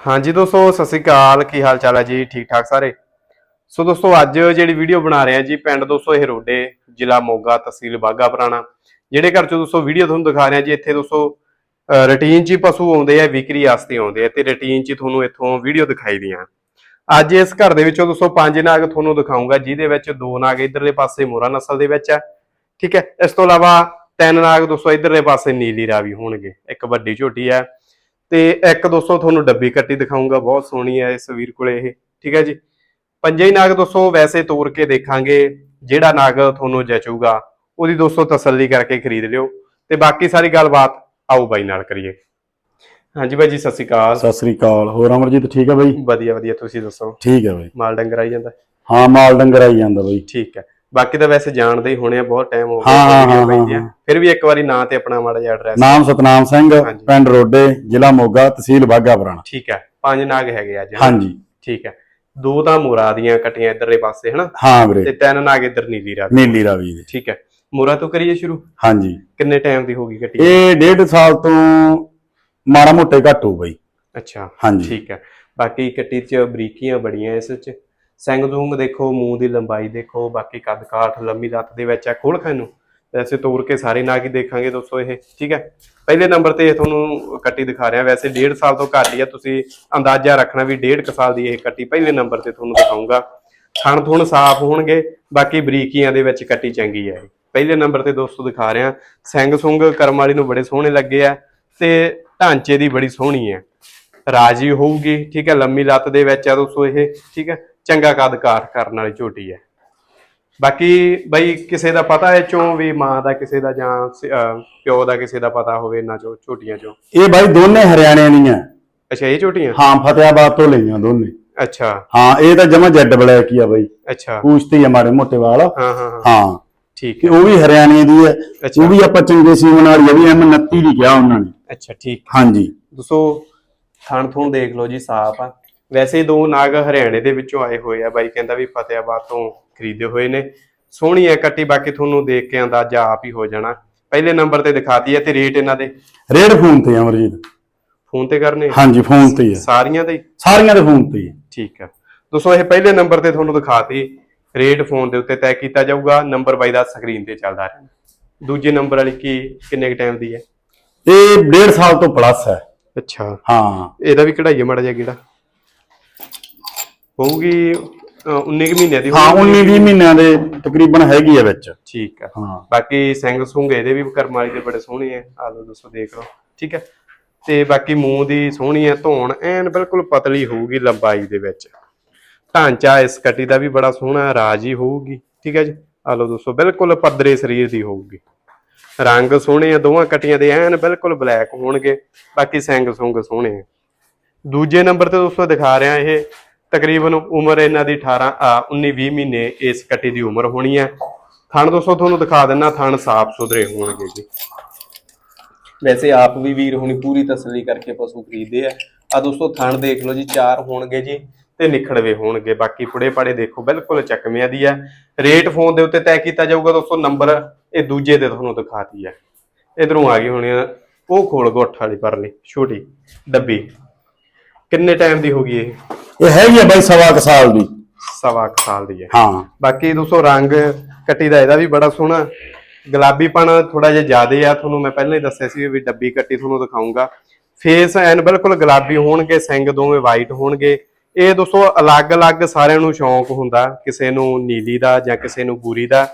ਹਾਂਜੀ ਦੋਸਤੋ, ਸਤਿ ਸ੍ਰੀ ਅਕਾਲ। ਕੀ ਹਾਲ ਚਾਲ ਹੈ ਜੀ? ਠੀਕ ਠਾਕ ਸਾਰੇ? ਸੋ ਦੋਸਤੋ, ਅੱਜ ਜਿਹੜੀ ਵੀਡੀਓ ਬਣਾ ਰਹੇ ਆ ਜੀ, ਪਿੰਡ ਦੋਸਤੋ, ਇਹ ਰੋਡੇ, ਜ਼ਿਲ੍ਹਾ ਮੋਗਾ ਤਹਿਸੀਲ ਬਾਗਾ ਪੁਰਾਣਾ। ਜਿਹੜੇ ਘਰ ਚੋਂ ਦੋਸਤੋ ਵੀਡੀਓ ਤੁਹਾਨੂੰ ਦਿਖਾ ਰਹੇ ਆ ਜੀ, ਇੱਥੇ ਦੋਸਤੋ ਰੁਟੀਨ ਚ ਪਸ਼ੂ ਆਉਂਦੇ ਆ, ਵਿਕਰੀ ਵਾਸਤੇ ਆਉਂਦੇ ਆ ਤੇ ਰੁਟੀਨ ਚ ਤੁਹਾਨੂੰ ਇੱਥੋਂ ਵੀਡੀਓ ਦਿਖਾਈ ਦੀਆਂ। ਅੱਜ ਇਸ ਘਰ ਦੇ ਵਿੱਚੋਂ ਦੋਸਤੋ, ਪੰਜ ਨਾਗ ਤੁਹਾਨੂੰ ਦਿਖਾਉਂਗਾ, ਜਿਹਦੇ ਵਿੱਚ ਦੋ ਨਾਗ ਇਧਰਲੇ ਪਾਸੇ ਮੋਰਾ ਨਸਲ ਦੇ ਵਿੱਚ ਆ, ਠੀਕ ਹੈ? ਇਸ ਤੋਂ ਇਲਾਵਾ ਤਿੰਨ ਨਾਗ ਦੋਸਤੋ, ਇਧਰਲੇ ਪਾਸੇ ਨੀਲੀ ਰਾਵੀ ਹੋਣਗੇ। ਇੱਕ ਵੱਡੀ ਝੋਟੀ ਹੈ ਤੇ ਇੱਕ ਦੋਸਤੋ ਤੁਹਾਨੂੰ ਡੱਬੀ ਕੱਟੀ ਦਿਖਾਉਂਗਾ ਬਹੁਤ ਸੋਹਣੀ ਹੈ ਇਸ ਵੀਰ ਕੋਲੇ ਇਹ ਠੀਕ ਹੈ ਜੀ? ਪੰਜੇ ਹੀ ਨਾਗ ਦੋਸਤੋ ਵੈਸੇ ਤੋੜ ਕੇ ਦੇਖਾਂਗੇ ਜਿਹੜਾ ਨਾਗ ਤੁਹਾਨੂੰ ਜਚੂਗਾ ਉਹਦੀ ਦੋਸਤੋ ਤਸੱਲੀ ਕਰਕੇ ਖਰੀਦ ਲਿਓ ਤੇ ਬਾਕੀ ਸਾਰੀ ਗੱਲਬਾਤ ਆਓ ਬਾਈ ਨਾਲ ਕਰੀਏ। ਹਾਂਜੀ ਬਾਈ ਜੀ ਸਤਿ ਸ਼੍ਰੀ ਅਕਾਲ। ਸਤਿ ਸ੍ਰੀ ਅਕਾਲ। ਹੋਰ ਅਮਰਜੀਤ ਠੀਕ ਹੈ ਬਾਈ? ਵਧੀਆ ਵਧੀਆ ਤੁਸੀਂ ਦੱਸੋ? ਠੀਕ ਹੈ ਬਾਈ। ਮਾਲ ਡੰਗਰ ਆਈ ਜਾਂਦਾ? ਹਾਂ ਮਾਲ ਡੰਗਰ ਆਈ ਜਾਂਦਾ ਬਾਈ। ਠੀਕ ਹੈ। ਬਾਕੀ ਤਾਂ ਵੈਸੇ ਜਾਣਦੇ ਹੀ ਹੋਣੇ ਆ ਬਹੁਤ ਟਾਈਮ ਹੋ ਹਾਂ, ਹਾਂ, ਹਾਂ। ਹਾਂ। ਫਿਰ ਵੀ ਇੱਕ ਵਾਰੀ ਨਾਂ ਤੇ ਆਪਣਾ ਮਾੜਾ ਜਿਹਾ ਐਡਰੈਸ ਨਾਮ ਸਤਨਾਮ ਸਿੰਘ ਹਾਂਜੀ। ਪਿੰਡ ਰੋਡੇ ਜ਼ਿਲ੍ਹਾ ਮੋਗਾ ਤਹਿਸੀਲ ਬਾਗਾ ਪੁਰਾਣਾ। ਠੀਕ ਹੈ ਪੰਜ ਨਾਗ ਹੈਗੇ ਅੱਜ? ਹਾਂਜੀ। ਠੀਕ ਹੈ। ਦੋ ਤਾਂ ਮੁਰਾ ਦੀਆਂ ਕੱਟੀਆਂ ਇਧਰਲੇ ਪਾਸੇ ਹਨਾ? ਹਾਂ ਤੇ ਵੀਰੇ ਤਿੰਨ ਨਾਗ ਇਧਰ ਨੀਲੀ ਰਾਵੀ। ਨੀਲੀ ਰਾਵੀ ਦੇ। ਠੀਕ ਹੈ। ਮੁਰਾ ਤੋਂ ਕਰੀਏ ਸ਼ੁਰੂ? ਹਾਂਜੀ। ਕਿੰਨੇ ਟਾਈਮ ਦੀ ਹੋਗੀ ਕੱਟੀ ਇਹ ਡੇਢ ਸਾਲ ਤੋਂ ਮਾੜਾ ਮੋਟੇ ਘੱਟ ਹੋ ਬਾਈ ਅੱਛਾ। ਹਾਂਜੀ। ਠੀਕ ਹੈ। ਬਾਕੀ ਕੱਟੀ 'ਚ ਬਰੀਕੀਆਂ ਬੜੀਆਂ ਇਸ 'ਚ। ਸਿੰਘ ਜ਼ੂੰਗ ਦੇਖੋ, ਮੂੰਹ ਦੀ ਲੰਬਾਈ ਦੇਖੋ, ਬਾਕੀ ਕੱਦ ਕਾਠ, ਲੰਮੀ ਲੱਤ ਦੇ ਵਿੱਚ ਹੈ ਖੋਲ ਖਾਂ ਨੂੰ ਵੈਸੇ ਤੋੜ ਕੇ ਸਾਰੇ ਨਾਗ ਹੀ ਦੇਖਾਂਗੇ ਦੋਸਤੋ ਇਹ, ਠੀਕ ਹੈ? ਪਹਿਲੇ ਨੰਬਰ ਤੇ ਇਹ ਤੁਹਾਨੂੰ ਕੱਟੀ ਦਿਖਾ ਰਿਹਾ। ਵੈਸੇ 1.5 ਸਾਲ ਤੋਂ ਘੱਟ ਹੀ ਆ, ਤੁਸੀਂ ਅੰਦਾਜ਼ਾ ਰੱਖਣਾ ਵੀ 1.5 ਸਾਲ ਦੀ ਇਹ ਕੱਟੀ ਪਹਿਲੇ ਨੰਬਰ ਤੇ ਤੁਹਾਨੂੰ ਦਿਖਾਉਂਗਾ ਥਣ ਥੁਣ ਸਾਫ਼ ਹੋਣਗੇ, ਬਾਕੀ ਬਰੀਕੀਆਂ ਦੇ ਵਿੱਚ ਕੱਟੀ ਚੰਗੀ ਹੈ ਇਹ। ਪਹਿਲੇ ਨੰਬਰ ਤੇ ਦੋਸਤੋ ਦਿਖਾ ਰਿਹਾ ਸਿੰਘ ਸੁੰਗ ਕਰਮ ਵਾਲੀ ਨੂੰ ਬੜੇ ਸੋਹਣੇ ਲੱਗੇ ਆ ਤੇ ਢਾਂਚੇ ਦੀ ਬੜੀ ਸੋਹਣੀ ਹੈ ਰਾਜੀ ਹੋਊਗੀ, ਠੀਕ ਹੈ? ਲੰਮੀ ਲੱਤ ਦੇ ਵਿੱਚ ਆ ਦੋਸਤੋ ਇਹ, ਠੀਕ ਹੈ? ਚੰਗਾ ਕੱਦ ਕਾਠ ਕਰਨ ਵਾਲੀ ਝੋਟੀ ਹੈ। ਬਾਕੀ ਬਈ ਕਿਸੇ ਦਾ ਪਤਾ ਹੈ ਚੋਂ ਵੀ ਮਾਂ ਦਾ ਕਿਸੇ ਦਾ ਜਾਂ ਪਿਓ ਦਾ ਕਿਸੇ ਦਾ ਪਤਾ ਹੋਵੇ ਇਹਨਾਂ ਚੋਂ ਝੋਟੀਆਂ ਚੋਂ? ਇਹ ਬਾਈ ਦੋਨੇ ਹਰਿਆਣੇ ਦੀਆਂ। ਅੱਛਾ ਇਹ ਝੋਟੀਆਂ? ਹਾਂ ਫਤਿਆਬਾਦ ਤੋਂ ਲਈਆਂ ਦੋਨੇ। ਅੱਛਾ। ਹਾਂ ਇਹ ਤਾਂ ਜਮਾ ਜੈਡ ਬਲੈਕ ਹੀ ਆ ਬਾਈ। ਅੱਛਾ। ਪੂਛਤੀ ਆ ਮਾੜੇ ਮੋਟੇ ਵਾਲ। ਹਾਂ ਹਾਂ ਹਾਂ। ਹਾਂ। ਠੀਕ ਹੈ ਉਹ ਵੀ ਹਰਿਆਣੇ ਦੀ ਹੈ। ਉਹ ਵੀ ਆਪਾਂ ਚੰਗੇ ਸੀਮਨ ਵਾਲੀ ਵੀ M29 ਦੀ ਕਿਹਾ ਉਹਨਾਂ ਨੇ। ਅੱਛਾ ਠੀਕ। ਹਾਂਜੀ। ਦੋਸਤੋ ਥਣ ਥੁਣ ਦੇਖ ਲਓ ਜੀ ਸਾਫ਼ ਆ। ਵੈਸੇ ਦੋ ਨਾਗ ਹਰਿਆਣੇ ਦੇ ਵਿੱਚੋਂ ਆਏ ਹੋਏ ਆ। ਬਾਈ ਕਹਿੰਦਾ ਵੀ ਫਤਿਆਬਾਦ ਤੋਂ ਖਰੀਦੇ ਹੋਏ ਨੇ। ਸੋਹਣੀ ਹੈ ਕੱਟੀ ਬਾਕੀ ਤੁਹਾਨੂੰ ਦੇਖ ਕੇ ਅੰਦਾਜ਼ਾ ਆਪ ਹੀ ਹੋ ਜਾਣਾ। ਪਹਿਲੇ ਨੰਬਰ ਤੇ ਦਿਖਾਤੀ ਹੈ ਤੇ ਰੇਟ ਇਹਨਾਂ ਦੇ। ਰੇਡ ਫੋਨ ਤੇ ਆ ਅਮਰਜੀਤ। ਫੋਨ ਤੇ ਕਰਨੇ ਹਾਂਜੀ ਫੋਨ ਤੇ ਹੀ ਆ। ਸਾਰੀਆਂ ਦੇ ਹੀ? ਸਾਰੀਆਂ ਦੇ ਫੋਨ ਤੇ ਹੀ ਆ। ਠੀਕ ਹੈ ਦੋਸਤੋ ਇਹ ਪਹਿਲੇ ਨੰਬਰ ਤੇ ਤੁਹਾਨੂੰ ਦਿਖਾਤੀ। ਰੇਟ ਫੋਨ ਦੇ ਉੱਤੇ ਤੈਅ ਕੀਤਾ ਜਾਊਗਾ। ਨੰਬਰ ਬਾਈ ਦਾ ਸਕਰੀਨ ਤੇ ਚੱਲਦਾ ਰਹਿਣਾ ਦੂਜੇ ਨੰਬਰ ਵਾਲੀ ਕੀ ਕਿੰਨੇ ਕ ਟਾਈਮ ਦੀ ਹੈ? ਇਹ ਡੇਢ ਸਾਲ ਤੋਂ ਪਲੱਸ ਹੈ। ਅੱਛਾ। ਹਾਂ। ਇਹਦਾ ਵੀ ਕਢਾਈਏ ਮਾੜਾ ਜਿਹਾ ਕਿਹੜਾ ਹੋਊਗੀ ਅ, 19 ਕੁ ਮਹੀਨਿਆਂ ਦੀ ਹਾਂ ਹੋਊਗੀ। 19 20 ਮਹੀਨਿਆਂ ਦੇ ਤਕਰੀਬਨ ਹੈਗੀ ਆ ਵਿੱਚ। ਠੀਕ ਹੈ ਹਾਂ। ਬਾਕੀ ਸਿੰਘ ਸੁੰਗ ਇਹਦੇ ਵੀ ਕਰਮ ਵਾਲੀ ਦੇ ਬੜੇ ਸੋਹਣੇ ਆ। ਆ ਲਓ ਦੋਸਤੋ ਦੇਖ ਲਓ। ਠੀਕ ਹੈ ਤੇ ਬਾਕੀ ਮੂੰਹ ਦੀ ਸੋਹਣੀ ਹੈ ਧੌਣ ਐਨ ਬਿਲਕੁਲ ਪਤਲੀ ਹੋਊਗੀ ਲੰਬਾਈ ਦੇ ਵਿੱਚ। ਢਾਂਚਾ ਇਸ ਕੱਟੀ ਦਾ ਵੀ ਬੜਾ ਸੋਹਣਾ ਰਾਜੀ ਹੋਊਗੀ। ਠੀਕ ਹੈ ਜੀ? ਆ ਲਓ ਦੋਸਤੋ ਬਿਲਕੁਲ ਪੱਧਰੇ ਸਰੀਰ ਦੀ ਹੋਊਗੀ। ਰੰਗ ਸੋਹਣੇ ਆ ਦੋਵਾਂ ਕੱਟੀਆਂ ਦੇ ਐਨ ਬਿਲਕੁਲ ਬਲੈਕ ਹੋਣਗੇ। ਬਾਕੀ ਸਿੰਘ ਸੁੰਗ ਸੋਹਣੇ ਆ। ਦੂਜੇ ਨੰਬਰ ਤੇ ਦੋਸਤੋ ਦਿਖਾ ਰਿਹਾ ਇਹ ਤਕਰੀਬਨ ਉਮਰ ਇਹਨਾਂ ਦੀ 18 ਆ, 19 20 ਮਹੀਨੇ ਇਸ ਕੱਟੀ ਦੀ ਉਮਰ ਹੋਣੀ ਹੈ। ਥਣ ਦੋਸਤੋ ਤੁਹਾਨੂੰ ਦਿਖਾ ਦਿੰਨਾ ਥਣ ਸਾਫ਼ ਸੁਥਰੇ ਹੋਣਗੇ ਜੀ। ਵੈਸੇ ਆਪ ਵੀ ਵੀਰ ਹੁਣੀ ਪੂਰੀ ਤਸੱਲੀ ਕਰਕੇ ਪਸ਼ੂ ਖਰੀਦਦੇ ਆ। ਆ ਦੋਸਤੋ ਥਣ ਦੇਖ ਲਓ ਜੀ ਚਾਰ ਹੋਣਗੇ ਜੀ ਤੇ ਨਿਖੜਵੇ ਹੋਣਗੇ। ਬਾਕੀ ਪੁੜੇ ਪਾੜੇ ਦੇਖੋ ਬਿਲਕੁਲ ਚੱਕਵਿਆਂ ਦੀ ਹੈ। ਰੇਟ ਫੋਨ ਦੇ ਉੱਤੇ ਤੈਅ ਕੀਤਾ ਜਾਊਗਾ ਦੋਸਤੋ ਨੰਬਰ ਇਹ ਦੂਜੇ ਤੇ ਤੁਹਾਨੂੰ ਦਿਖਾਤੀ ਹੈ ਇਧਰੋਂ ਆ ਗਈ ਹੋਣੀ ਆ ਉਹ ਖੋਲ ਗੋਠ ਵਾਲੀ ਪਰਲੀ ਛੋਟੀ ਡੱਬੀ। ਕਿੰਨੇ ਟਾਈਮ ਦੀ ਹੋਗੀ ਇਹ? ਇਹ ਹੈਗੀ ਆ ਬਾਈ ਸਵਾ ਕੁ ਸਾਲ ਦੀ। ਸਵਾ ਕੁ ਸਾਲ ਦੀ ਹੈ। ਹਾਂ। ਬਾਕੀ ਦੋਸਤੋ ਰੰਗ ਕੱਟੀ ਦਾ ਇਹਦਾ ਵੀ ਬੜਾ ਸੋਹਣਾ। ਗੁਲਾਬੀਪਣ ਥੋੜਾ ਜਿਹਾ ਜ਼ਿਆਦੇ ਆ। ਤੁਹਾਨੂੰ ਮੈਂ ਪਹਿਲਾਂ ਹੀ ਦੱਸਿਆ ਸੀ ਵੀ ਡੱਬੀ ਕੱਟੀ ਤੁਹਾਨੂੰ ਦਿਖਾਉਂਗਾ ਫੇਸ ਐਨ ਬਿਲਕੁਲ ਗੁਲਾਬੀ ਹੋਣਗੇ ਸਿੰਗ ਦੋਵੇਂ ਵਾਈਟ ਹੋਣਗੇ। ਇਹ ਦੋਸਤੋ ਅਲੱਗ-ਅਲੱਗ ਸਾਰਿਆਂ ਨੂੰ ਸ਼ੌਂਕ ਹੁੰਦਾ। ਕਿਸੇ ਨੂੰ ਨੀਲੀ ਦਾ ਜਾਂ ਕਿਸੇ ਨੂੰ ਬੂਰੀ ਦਾ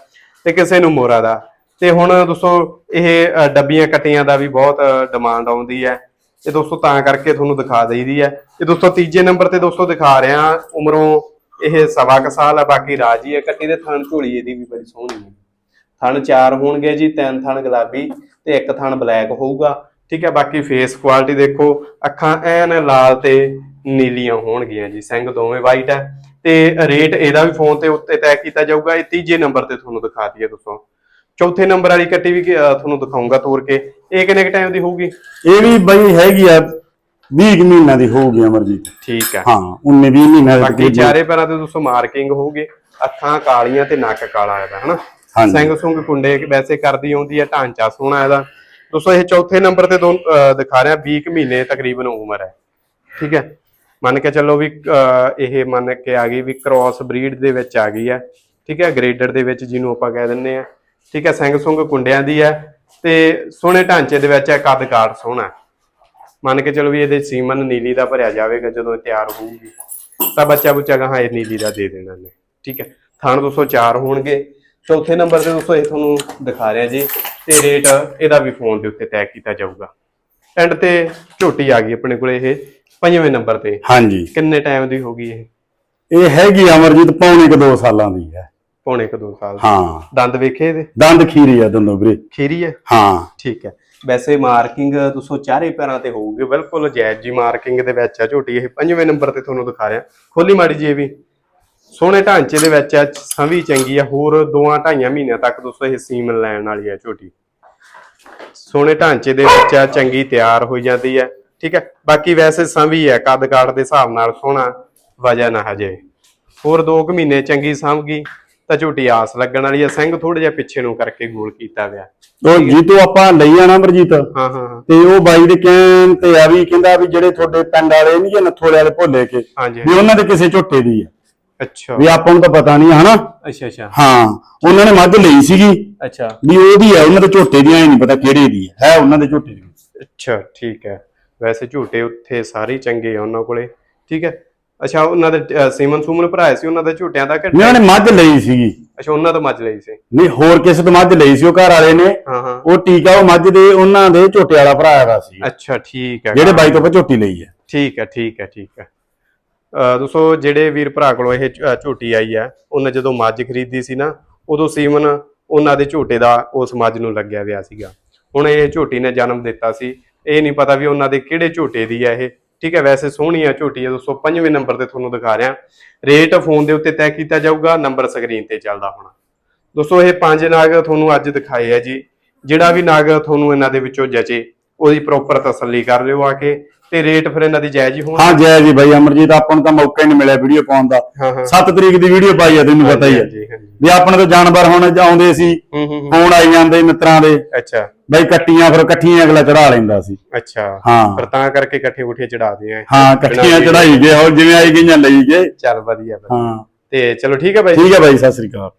ਤੇ ਕਿਸੇ ਨੂੰ ਮੋਰਾ ਦਾ। ਤੇ ਹੁਣ ਦੋਸਤੋ ਇਹ ਡੱਬੀਆਂ ਕੱਟੀਆਂ ਦਾ ਵੀ ਬਹੁਤ ਡਿਮਾਂਡ ਆਉਂਦੀ ਹੈ। ਇਹ ਦੋਸਤੋ ਤਾਂ ਕਰਕੇ ਤੁਹਾਨੂੰ ਦਿਖਾ ਦਈਦੀ ਹੈ। ਇਹ ਦੋਸਤੋ ਤੀਜੇ ਨੰਬਰ ਤੇ ਦੋਸਤੋ ਦਿਖਾ ਰਿਹਾ ਉਮਰੋਂ ਇਹ ਸਵਾ ਕੁ ਸਾਲ ਆ, ਬਾਕੀ ਰਾਜੀ ਹੈ ਕੱਟੀ ਦੇ ਥਣ ਝੋਲੀ ਇਹਦੀ ਵੀ ਬੜੀ ਸੋਹਣੀ ਹੈ ਥਣ ਚਾਰ ਹੋਣਗੇ ਜੀ, ਤਿੰਨ ਥਣ ਗੁਲਾਬੀ ਤੇ ਇੱਕ ਥਣ ਬਲੈਕ ਹੋਊਗਾ। ਠੀਕ ਹੈ, ਬਾਕੀ ਫੇਸ ਕੁਆਲਿਟੀ ਦੇਖੋ, ਅੱਖਾਂ ਐਨ ਲਾਲ ਤੇ ਨੀਲੀਆਂ ਹੋਣਗੀਆਂ ਜੀ। ਸਿੰਘ ਦੋਵੇਂ ਵਾਈਟ ਹੈ ਤੇ ਰੇਟ ਇਹਦਾ ਵੀ ਫੋਨ ਤੇ ਉੱਤੇ ਤੈਅ ਕੀਤਾ ਜਾਊਗਾ। ਇਹ ਤੀਜੇ ਨੰਬਰ ਤੇ ਤੁਹਾਨੂੰ ਦਿਖਾ ਦਈਏ ਦੋਸਤੋ। ਚੌਥੇ ਨੰਬਰ ਵਾਲੀ ਕੱਟੀ ਵੀ ਤੁਹਾਨੂੰ ਦਿਖਾਉਂਗਾ ਤੋੜ ਕੇ। ਇਹ ਕਿੰਨੇ ਟਾਈਮ ਦੀ ਹੋਊਗੀ? ਇਹ ਵੀ ਬਾਈ ਹੈਗੀ ਆ 20 ਕੁ ਮਹੀਨਿਆਂ ਦੀ ਹੋਊਗੀ ਅਮਰਜੀਤ ਠੀਕ ਹੈ ਹਾਂ 19 20 ਮਹੀਨਿਆਂ ਦੀ ਬਾਕੀ। ਚਾਰੇ ਪੈਰਾਂ ਤੇ ਦੋਸਤੋ ਮਾਰਕਿੰਗ ਹੋਊਗੀ ਅੱਖਾਂ ਕਾਲੀਆਂ ਤੇ ਨੱਕ ਕਾਲਾ ਇਹਦਾ ਹਨਾ। ਸਿੰਘ ਸੁੰਗ ਕੁੰਡੇ ਵੈਸੇ ਕਰਦੀ ਆਉਂਦੀ ਹੈ ਢਾਂਚਾ ਸੋਹਣਾ ਇਹਦਾ। ਦੋਸਤੋ ਇਹ ਚੌਥੇ ਨੰਬਰ ਤੇ ਦਿਖਾ ਰਿਹਾ 20 ਕੁ ਮਹੀਨੇ ਤਕਰੀਬਨ ਉਮਰ ਹੈ। ਠੀਕ ਹੈ? ਮੰਨ ਕੇ ਚੱਲੋ ਵੀ ਇਹ ਮੰਨ ਕੇ ਆ ਗਈ ਵੀ ਕ੍ਰਾਸ ਬਰੀਡ ਦੇ ਵਿੱਚ ਆ ਗਈ ਹੈ। ਠੀਕ ਹੈ? ਗ੍ਰੇਡਰ ਦੇ ਵਿੱਚ ਜਿਹਨੂੰ ਆਪਾਂ ਕਹਿ ਦਿੰਨੇ ਆ ਠੀਕ ਹੈ? ਸਿੰਘ ਸੁੰਗ ਕੁੰਡਿਆਂ ਦੀ ਹੈ। ਤੇ ਸੋਹਣੇ ਢਾਂਚੇ ਦੇ ਵਿੱਚ ਹੈ ਕੱਦ ਕਾਠ ਸੋਹਣਾ ਹੈ। ਮੰਨ ਕੇ ਚਲੋ ਵੀ ਇਹਦੇ ਸੀਮਨ ਨੀਲੀ ਦਾ ਭਰਿਆ ਜਾਵੇਗਾ ਜਦੋਂ ਤਿਆਰ ਹੋਊਗੀ ਤਾਂ ਬੱਚਾ ਬੁੱਚਾ ਗਾਹਾਂ ਇਹ ਨੀਲੀ ਦਾ ਦੇ ਦੇਣਾ ਨੇ ਠੀਕ ਹੈ? ਥਾਣ 204 ਹੋਣਗੇ। ਚੌਥੇ ਨੰਬਰ ਤੇ ਦੋਸਤੋ ਇਹ ਤੁਹਾਨੂੰ ਦਿਖਾ ਰਿਹਾ ਜੀ ਤੇ ਰੇਟ ਇਹਦਾ ਵੀ ਫੋਨ ਦੇ ਉੱਤੇ ਤੈਅ ਕੀਤਾ ਜਾਊਗਾ। ਐਂਡ ਤੇ ਝੋਟੀ ਆ ਗਈ ਆਪਣੇ ਕੋਲੇ ਇਹ ਪੰਜਵੇਂ ਨੰਬਰ ਤੇ। ਹਾਂਜੀ। ਕਿੰਨੇ ਟਾਈਮ ਦੀ ਹੋਗੀ ਇਹ? ਇਹ ਹੈਗੀ ਅਮਰਜੀਤ ਪੌਣੇ ਕੁ 2 ਸਾਲਾਂ ਦੀ ਹੈ। ਪੌਣੇ ਕੁ 2 ਸਾਲ ਦੀ। ਹਾਂ। ਦੰਦ ਵੇਖੇ ਇਹਦੇ? ਦੰਦ ਖੀਰੀ ਆ ਦੋਨੋਂ ਵੀਰੇ। ਖੀਰੀ ਹੈ ਹਾਂ। ਠੀਕ ਹੈ। ਵੈਸੇ ਮਾਰਕਿੰਗ ਤੁਸੀਂ ਚਾਰੇ ਪੈਰਾਂ ਤੇ ਹੋਊਗੀ ਬਿਲਕੁਲ ਜਾਇਜ਼ ਜੀ ਮਾਰਕਿੰਗ ਦੇ ਵਿੱਚ ਆ ਝੋਟੀ ਇਹ ਪੰਜਵੇਂ ਨੰਬਰ ਤੇ ਤੁਹਾਨੂੰ ਦਿਖਾ ਰਿਹਾ। ਖੋਲੀ ਮਾੜੀ ਜੀ ਇਹ ਵੀ। ਸੋਹਣੇ ਢਾਂਚੇ ਦੇ ਵਿੱਚ ਆ ਸੰਵੀ ਚੰਗੀ ਆ ਹੋਰ ਦੋਆਂ ਢਾਈਆਂ ਮਹੀਨਿਆਂ ਤੱਕ ਦੋਸਤੋ ਇਹ ਸੀਮਨ ਲੈਣ ਵਾਲੀ ਆ ਝੋਟੀ। ਸੋਹਣੇ ਢਾਂਚੇ ਦੇ ਵਿੱਚ ਆ ਚੰਗੀ ਤਿਆਰ ਹੋਈ ਜਾਂਦੀ ਹੈ ਠੀਕ ਹੈ। ਬਾਕੀ ਵੈਸੇ ਸੰਵੀ ਹੈ ਕੱਦ ਕਾਠ ਦੇ ਹਿਸਾਬ ਨਾਲ ਸੋਹਣਾ ਵਜਨ ਆ ਹਜੇ। ਹੋਰ 2 ਕੁ ਮਹੀਨੇ ਚੰਗੀ ਸੰਭਗੀ ਤਾਂ ਝੋਟੀ ਆਸ ਲੱਗਣ ਵਾਲੀ ਆ ਸਿੰਘ ਥੋੜਾ ਜਿਹਾ ਪਿੱਛੇ ਨੂੰ ਕਰਕੇ ਗੋਲ ਕੀਤਾ ਗਿਆ ਉਹ ਜੀਤੋ ਆਪਾਂ ਲਈ ਆਣਾ ਅਮਰਜੀਤ। ਹਾਂ ਹਾਂ ਹਾਂ। ਤੇ ਉਹ ਬਾਈ ਦੇ ਕਹਿਣ ਤੇ ਆ ਵੀ ਕਹਿੰਦਾ ਵੀ ਜਿਹੜੇ ਤੁਹਾਡੇ ਪਿੰਡ ਵਾਲੇ ਨਹੀਂ ਜੇ ਨਥੋਲੇ ਵਾਲੇ ਭੋਲੇ ਕੇ ਹਾਂਜੀ ਵੀ ਉਹਨਾਂ ਦੇ ਕਿਸੇ ਝੋਟੇ ਦੀ ਹੈ ਅੱਛਾ। ਵੀ ਆਪਾਂ ਨੂੰ ਤਾਂ ਪਤਾ ਨਹੀਂ ਹਨਾ? ਅੱਛਾ ਅੱਛਾ। ਹਾਂ ਉਹਨਾਂ ਨੇ ਮੱਝ ਲਈ ਸੀਗੀ। ਅੱਛਾ। ਵੀ ਉਹਦੀ ਹੈ ਉਹਨਾਂ ਦੇ ਝੋਟੇ ਦੀ ਐ ਨਹੀਂ ਪਤਾ ਕਿਹੜੇ ਦੀ ਹੈ ਹੈ ਉਹਨਾਂ ਦੇ ਝੋਟੇ ਦੀ। ਅੱਛਾ ਠੀਕ ਹੈ। ਵੈਸੇ ਝੂਟੇ ਉੱਥੇ ਸਾਰੇ ਹੀ ਚੰਗੇ ਆ ਉਹਨਾਂ ਕੋਲੇ ਠੀਕ ਹੈ। ਅੱਛਾ ਉਹਨਾਂ ਦੇ ਸੀਮਨ ਸੂਮਨ ਭਰਾਏ ਸੀ ਉਹਨਾਂ ਦੇ ਝੂਟਿਆਂ ਦਾ ਕਿ ਨਹੀਂ ਉਹਨੇ ਮੱਝ ਲਈ ਸੀਗੀ। ਅੱਛਾ ਉਹਨਾਂ ਤੋਂ ਮੱਝ ਲਈ ਸੀ? ਨਹੀਂ ਹੋਰ ਕਿਸੇ ਤੋਂ ਮੱਝ ਲਈ ਸੀ ਉਹ ਘਰ ਵਾਲੇ ਨੇ। ਹਾਂ ਹਾਂ। ਉਹ ਟੀਕਾ ਉਹ ਮੱਝ ਦੇ ਉਹਨਾਂ ਦੇ ਝੋਟੇ ਵਾਲਾ ਭਰਾਇਆ ਦਾ ਸੀ। ਅੱਛਾ ਠੀਕ ਹੈ। ਜਿਹੜੇ ਬਾਈ ਤੋਂ ਆਪਾਂ ਝੋਟੀ ਲਈ ਹੈ। ਠੀਕ ਹੈ ਠੀਕ ਹੈ ਠੀਕ ਹੈ। ਦੋਸਤੋ ਜਿਹੜੇ ਵੀਰ ਭਰਾ ਕੋਲੋਂ ਇਹ ਝੋਟੀ ਆਈ ਹੈ ਉਹਨੇ ਜਦੋਂ ਮੱਝ ਖਰੀਦੀ ਸੀ ਨਾ ਉਦੋਂ ਸੀਮਨ ਉਹਨਾਂ ਦੇ ਝੋਟੇ ਦਾ ਉਸ ਮੱਝ ਨੂੰ ਲੱਗਿਆ ਹੋਇਆ ਸੀਗਾ। ਹੁਣ ਇਹ ਝੋਟੀ ਨੇ ਜਨਮ ਦਿੱਤਾ ਸੀ। ਇਹ ਨਹੀਂ ਪਤਾ ਵੀ ਉਹਨਾਂ ਦੇ ਕਿਹੜੇ ਝੋਟੇ ਦੀ ਹੈ ਇਹ। ਠੀਕ ਹੈ, ਵੈਸੇ ਸੋਹਣੀ ਆ ਝੋਟੀ ਹੈ ਦੋਸਤੋ, ਪੰਜਵੇਂ ਨੰਬਰ ਤੇ ਤੁਹਾਨੂੰ ਦਿਖਾ ਰਿਹਾ। ਰੇਟ ਫੋਨ ਦੇ ਉੱਤੇ ਤੈਅ ਕੀਤਾ ਜਾਊਗਾ ਨੰਬਰ ਸਕਰੀਨ ਤੇ ਚੱਲਦਾ ਹੋਣਾ। ਦੋਸਤੋ, ਇਹ ਪੰਜ ਨਾਗ ਤੁਹਾਨੂੰ ਅੱਜ ਦਿਖਾਏ ਆ ਜੀ, ਜਿਹੜਾ ਵੀ ਨਾਗ ਤੁਹਾਨੂੰ ਇਹਨਾਂ ਦੇ ਵਿੱਚੋਂ ਜਚੇ। ਉਹਦੀ ਪ੍ਰੋਪਰ ਤਸੱਲੀ ਕਰ ਲਿਓ ਆ ਕੇ ਤੇ ਰੇਟ ਫਿਰ ਇਹਨਾਂ ਦੀ ਜਾਇਜ਼ ਹੀ ਹੋਣ। ਹਾਂ ਜੈ ਜੀ ਬਾਈ ਅਮਰਜੀਤ ਆਪਾਂ ਨੂੰ ਤਾਂ ਮੌਕਾ ਹੀ ਨਹੀਂ ਮਿਲਿਆ ਵੀਡੀਓ ਪਾਉਣ ਦਾ। ਹਾਂ ਹਾਂ। 7 ਤਰੀਕ ਦੀ ਵੀਡੀਓ ਪਾਈ ਆ ਤੈਨੂੰ ਪਤਾ ਹੀ ਹੈ ਹਾਂਜੀ ਹਾਂਜੀ। ਵੀ ਆਪਣੇ ਤੋਂ ਜਾਨਵਰ ਹੁਣ ਆਉਂਦੇ ਸੀ ਹੂੰ ਹੂੰ ਹੂੰ। ਫੋਨ ਆਈ ਜਾਂਦੇ ਮਿੱਤਰਾਂ ਦੇ। ਅੱਛਾ। ਬਈ ਕੱਟੀਆਂ ਫਿਰ ਇਕੱਠੀਆਂ ਅਗਲਾ ਚੜਾ ਲੈਂਦਾ ਸੀ। ਅੱਛਾ। ਹਾਂ। ਫਿਰ ਤਾਂ ਕਰਕੇ ਇਕੱਠੇ ਉਠੇ ਚੜਾਦੇ ਆ ਹਾਂ ਇਕੱਠੀਆਂ ਚੜਾਈ ਗਏ। ਹੋਰ ਜਿਵੇਂ ਆਈ ਗਈਆਂ ਲਈ ਗਏ। ਚੱਲ ਵਧੀਆ ਵਧੀਆ। ਹਾਂ। ਤੇ ਚਲੋ ਠੀਕ ਹੈ ਬਾਈ। ਠੀਕ ਹੈ ਬਾਈ ਸਤਿ ਸ੍ਰੀ ਅਕਾਲ।